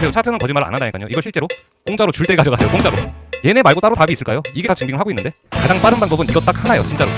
그리고 차트는 거짓말 안 한다니까요. 이거 실제로 공짜로 줄 때 가져가요. 공짜로. 얘네 말고 따로 답이 있을까요? 이게 다 증빙을 하고 있는데 가장 빠른 방법은 이거 딱 하나예요. 진짜로.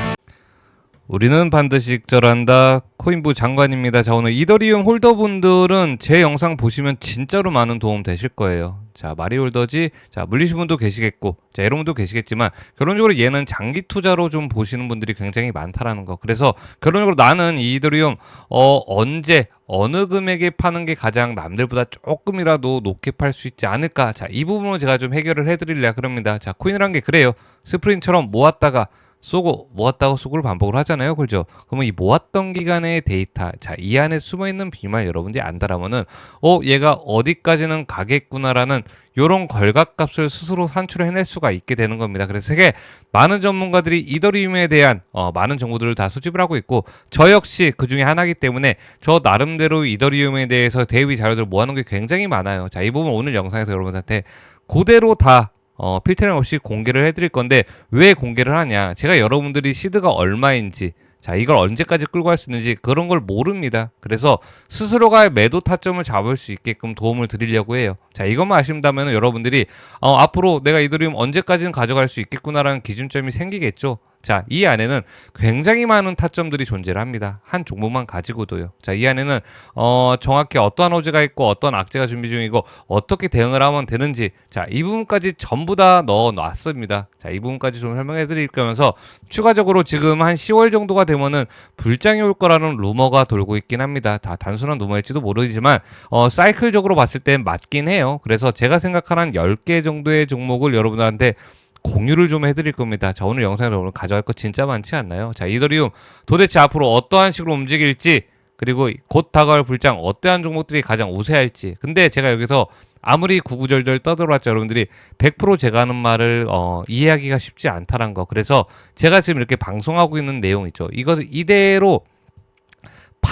우리는 반드시 익절한다. 코인부 장관입니다. 자, 오늘 이더리움 홀더분들은 제 영상 보시면 진짜로 많은 도움 되실 거예요. 자, 마리홀더지, 자, 물리신 분도 계시겠고, 자, 여러분도 계시겠지만, 결론적으로 얘는 장기 투자로 좀 보시는 분들이 굉장히 많다라는 거. 그래서, 결론적으로 나는 이 이더리움, 어, 언제, 어느 금액에 파는 게 가장 남들보다 조금이라도 높게 팔 수 있지 않을까. 자, 이 부분을 제가 좀 해결을 해드리려 그럽니다. 자, 코인이란 게 그래요. 스프링처럼 모았다가, 쏘고 모았다고 쏘고를 반복을 하잖아요. 그죠? 그러면 이 모았던 기간의 데이터, 자, 이 안에 숨어 있는 비말 여러분들이 안다라면은 어, 얘가 어디까지는 가겠구나라는 요런 걸각값을 스스로 산출을 해낼 수가 있게 되는 겁니다. 그래서 세계 많은 전문가들이 이더리움에 대한 어, 많은 정보들을 다 수집을 하고 있고 저 역시 그 중에 하나이기 때문에 저 나름대로 이더리움에 대해서 대비 자료들을 모아놓은 게 굉장히 많아요. 자, 이 부분 오늘 영상에서 여러분한테 그대로 다 어, 필터링 없이 공개를 해드릴 건데 왜 공개를 하냐? 제가 여러분들이 시드가 얼마인지 자 이걸 언제까지 끌고 갈 수 있는지 그런 걸 모릅니다. 그래서 스스로가 매도 타점을 잡을 수 있게끔 도움을 드리려고 해요. 자 이것만 아신다면 여러분들이 어, 앞으로 내가 이더리움 언제까지는 가져갈 수 있겠구나라는 기준점이 생기겠죠. 자, 이 안에는 굉장히 많은 타점들이 존재를 합니다. 한 종목만 가지고도요. 자, 이 안에는 어, 정확히 어떠한 호재가 있고 어떤 악재가 준비 중이고 어떻게 대응을 하면 되는지 자, 이 부분까지 전부 다 넣어 놨습니다. 자, 이 부분까지 좀 설명해 드릴 거면서 추가적으로 지금 한 10월 정도가 되면은 불장이 올 거라는 루머가 돌고 있긴 합니다. 다 단순한 루머일지도 모르지만 어, 사이클적으로 봤을 땐 맞긴 해요. 그래서 제가 생각하는 한 10개 정도의 종목을 여러분들한테 공유를 좀 해드릴 겁니다. 자 오늘 영상에서 오늘 가져갈 거 진짜 많지 않나요? 자 이더리움. 도대체 앞으로 어떠한 식으로 움직일지 그리고 곧 다가올 불장 어떠한 종목들이 가장 우세할지. 근데 제가 여기서 아무리 구구절절 떠들어봤자 여러분들이. 100% 제가 하는 말을 어, 이해하기가 쉽지 않다는 거. 그래서 제가 지금 이렇게 방송하고 있는 내용 있죠. 이거 이대로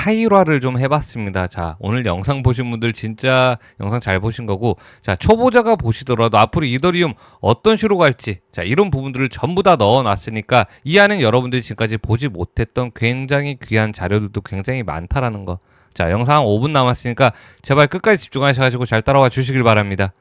파일화를 좀 해봤습니다. 자, 오늘 영상 보신 분들 진짜 영상 잘 보신 거고, 자, 초보자가 보시더라도 앞으로 이더리움 어떤 식으로 갈지, 자, 이런 부분들을 전부 다 넣어놨으니까 이 안에 여러분들이 지금까지 보지 못했던 굉장히 귀한 자료들도 굉장히 많다라는 거. 자, 영상 한 5분 남았으니까 제발 끝까지 집중하셔가지고 잘 따라와 주시길 바랍니다.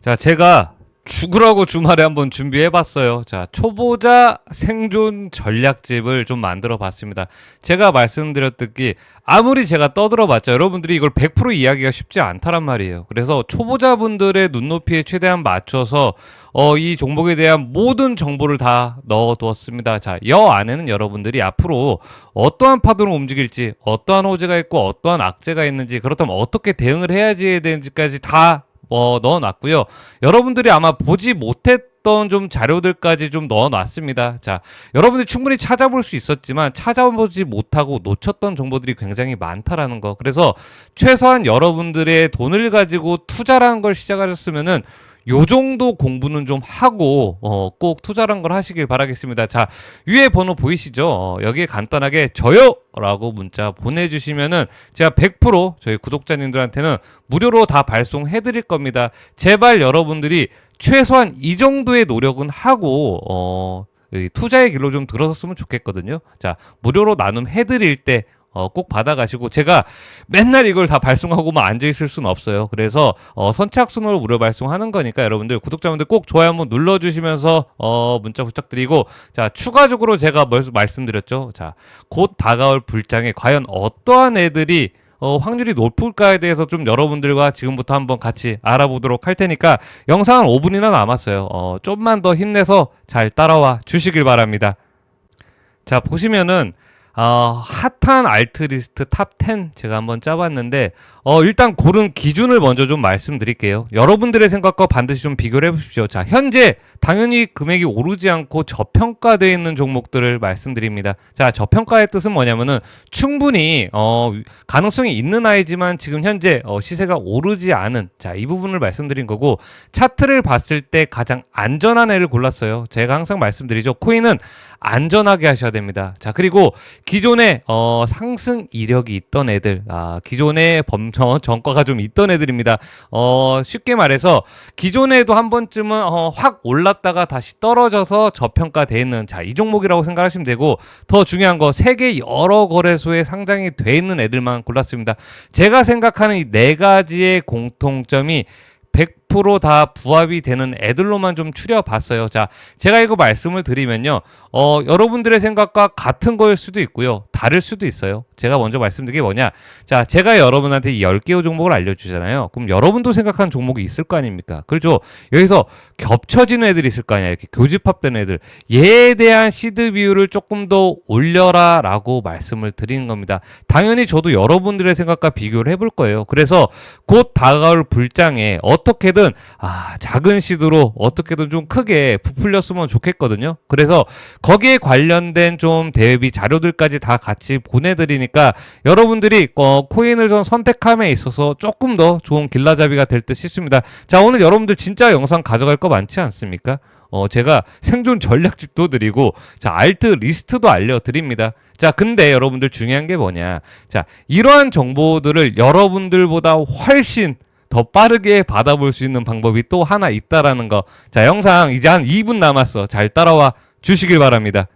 자, 제가 죽으라고 주말에 한번 준비해봤어요. 자, 초보자 생존 전략집을 좀 만들어 봤습니다. 제가 말씀드렸듯이 아무리 제가 떠들어봤자 여러분들이 이걸 100% 이야기가 쉽지 않다란 말이에요. 그래서 초보자분들의 눈높이에 최대한 맞춰서 어, 이 종목에 대한 모든 정보를 다 넣어두었습니다. 자, 여 안에는 여러분들이 앞으로 어떠한 파도로 움직일지, 어떠한 호재가 있고, 어떠한 악재가 있는지, 그렇다면 어떻게 대응을 해야지 되는지까지 다 어, 넣어놨고요. 여러분들이 아마 보지 못했던 좀 자료들까지 좀 넣어놨습니다. 자, 여러분들이 충분히 찾아볼 수 있었지만 찾아보지 못하고 놓쳤던 정보들이 굉장히 많다라는 거. 그래서 최소한 여러분들의 돈을 가지고 투자라는 걸 시작하셨으면은 요 정도 공부는 좀 하고 어, 꼭 투자란 걸 하시길 바라겠습니다. 자 위에 번호 보이시죠? 어, 여기에 간단하게 저요 라고 문자 보내주시면은 제가 100% 저희 구독자님들한테는 무료로 다 발송해 드릴 겁니다. 제발 여러분들이 최소한 이 정도의 노력은 하고 어, 이 투자의 길로 좀 들어섰으면 좋겠거든요. 자 무료로 나눔 해드릴 때 어, 꼭 받아가시고 제가 맨날 이걸 다 발송하고만 앉아 있을 수는 없어요. 그래서 어, 선착 순으로 무료 발송하는 거니까 여러분들 구독자분들 꼭 좋아요 한번 눌러주시면서 어, 문자 부탁드리고 자 추가적으로 제가 뭘 말씀드렸죠. 자곧 다가올 불장에 과연 어떠한 애들이 어, 확률이 높을까에 대해서 좀 여러분들과 지금부터 한번 같이 알아보도록 할 테니까 영상은 5분이나 남았어요. 어, 좀만 더 힘내서 잘 따라와 주시길 바랍니다. 자 보시면은 어, 핫한 알트 리스트 탑 10 제가 한번 짜봤는데 어, 일단 고른 기준을 먼저 좀 말씀드릴게요. 여러분들의 생각과 반드시 좀 비교를 해보십시오. 자, 현재 당연히 금액이 오르지 않고 저평가되어 있는 종목들을 말씀드립니다. 자, 저평가의 뜻은 뭐냐면은 충분히 어, 가능성이 있는 아이지만 지금 현재 어, 시세가 오르지 않은 자, 이 부분을 말씀드린 거고 차트를 봤을 때 가장 안전한 애를 골랐어요. 제가 항상 말씀드리죠. 코인은 안전하게 하셔야 됩니다. 자, 그리고 기존에 어, 상승 이력이 있던 애들, 아, 기존에 범정 전과가 좀 있던 애들입니다. 어, 쉽게 말해서 기존에도 한 번쯤은 어, 확 올랐다가 다시 떨어져서 저평가돼 있는 자, 이 종목이라고 생각하시면 되고 더 중요한 거 세계 여러 거래소에 상장이 돼 있는 애들만 골랐습니다. 제가 생각하는 이 네 가지의 공통점이 100%다 부합이 되는 애들로만 좀 추려봤어요. 자, 제가 이거 말씀을 드리면요. 어, 여러분들의 생각과 같은 거일 수도 있고요. 다를 수도 있어요. 제가 먼저 말씀드린 게 뭐냐. 자, 제가 여러분한테 이 10개의 종목을 알려주잖아요. 그럼 여러분도 생각하는 종목이 있을 거 아닙니까? 그렇죠? 여기서 겹쳐지는 애들이 있을 거 아니야. 이렇게 교집합된 애들. 얘에 대한 시드 비율을 조금 더 올려라 라고 말씀을 드리는 겁니다. 당연히 저도 여러분들의 생각과 비교를 해볼 거예요. 그래서 곧 다가올 불장에 어떻게 든 아 작은 시드로 어떻게든 좀 크게 부풀렸으면 좋겠거든요. 그래서 거기에 관련된 좀 대비 자료들까지 다 같이 보내드리니까 여러분들이 어, 코인을 좀 선택함에 있어서 조금 더 좋은 길라잡이가 될 듯 싶습니다. 자 오늘 여러분들 진짜 영상 가져갈 거 많지 않습니까? 어, 제가 생존 전략집도 드리고, 자, 알트 리스트도 알려드립니다. 자, 근데 여러분들 중요한 게 뭐냐. 자, 이러한 정보들을 여러분들보다 훨씬 더 빠르게 받아볼 수 있는 방법이 또 하나 있다라는 거. 자, 영상 이제 한 2분 남았어. 잘 따라와 주시길 바랍니다.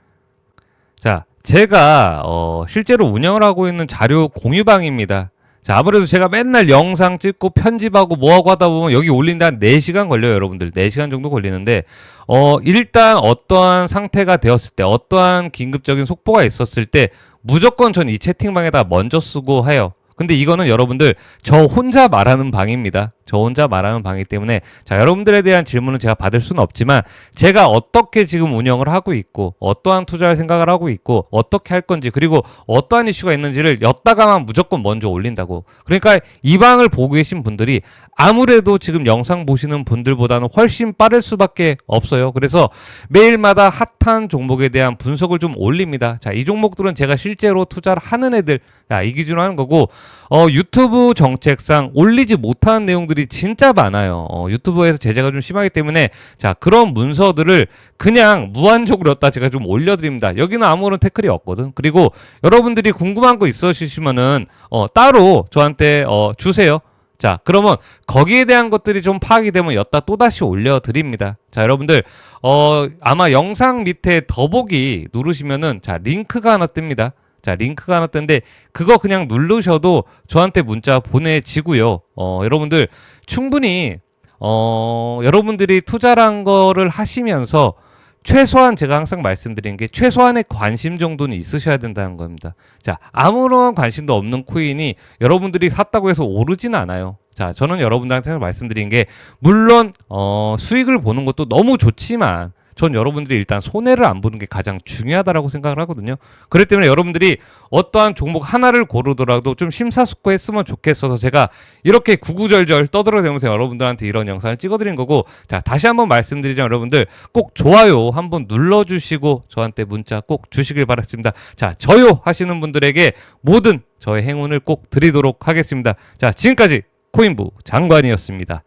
자, 제가, 어, 실제로 운영을 하고 있는 자료 공유방입니다. 자, 아무래도 제가 맨날 영상 찍고 편집하고 뭐하고 하다 보면 여기 올린데 한 4시간 걸려요, 여러분들. 4시간 정도 걸리는데, 어, 일단 어떠한 상태가 되었을 때, 어떠한 긴급적인 속보가 있었을 때, 무조건 전 이 채팅방에다 먼저 쓰고 해요. 근데 이거는 여러분들 저 혼자 말하는 방입니다. 저 혼자 말하는 방이기 때문에 자 여러분들에 대한 질문은 제가 받을 수는 없지만 제가 어떻게 지금 운영을 하고 있고 어떠한 투자를 생각을 하고 있고 어떻게 할 건지 그리고 어떠한 이슈가 있는지를 엿다가만 무조건 먼저 올린다고. 그러니까 이 방을 보고 계신 분들이 아무래도 지금 영상 보시는 분들보다는 훨씬 빠를 수밖에 없어요. 그래서 매일마다 핫한 종목에 대한 분석을 좀 올립니다. 자 이 종목들은 제가 실제로 투자를 하는 애들 자, 이 기준으로 하는 거고 어, 유튜브 정책상 올리지 못하는 내용들이 진짜 많아요. 어, 유튜브에서 제재가 좀 심하기 때문에 자 그런 문서들을 그냥 무한적으로 였다 제가 좀 올려드립니다. 여기는 아무런 태클이 없거든. 그리고 여러분들이 궁금한 거 있으시면은 어, 따로 저한테 어, 주세요. 자, 그러면 거기에 대한 것들이 좀 파악이 되면 였다 또다시 올려드립니다. 자, 여러분들, 어, 아마 영상 밑에 더보기 누르시면은, 자, 링크가 하나 뜹니다. 자, 링크가 하나 뜨는데, 그거 그냥 누르셔도 저한테 문자 보내지고요. 어, 여러분들, 충분히, 어, 여러분들이 투자란 거를 하시면서, 최소한 제가 항상 말씀드리는 게 최소한의 관심 정도는 있으셔야 된다는 겁니다. 자, 아무런 관심도 없는 코인이 여러분들이 샀다고 해서 오르진 않아요. 자, 저는 여러분들한테 말씀드린 게 물론 어, 수익을 보는 것도 너무 좋지만 전 여러분들이 일단 손해를 안 보는 게 가장 중요하다라고 생각을 하거든요. 그렇기 때문에 여러분들이 어떠한 종목 하나를 고르더라도 좀 심사숙고했으면 좋겠어서 제가 이렇게 구구절절 떠들어대면서 여러분들한테 이런 영상을 찍어드린 거고 자 다시 한번 말씀드리자면 여러분들 꼭 좋아요 한번 눌러주시고 저한테 문자 꼭 주시길 바랍니다. 자 저요 하시는 분들에게 모든 저의 행운을 꼭 드리도록 하겠습니다. 자 지금까지 코인부 장관이었습니다.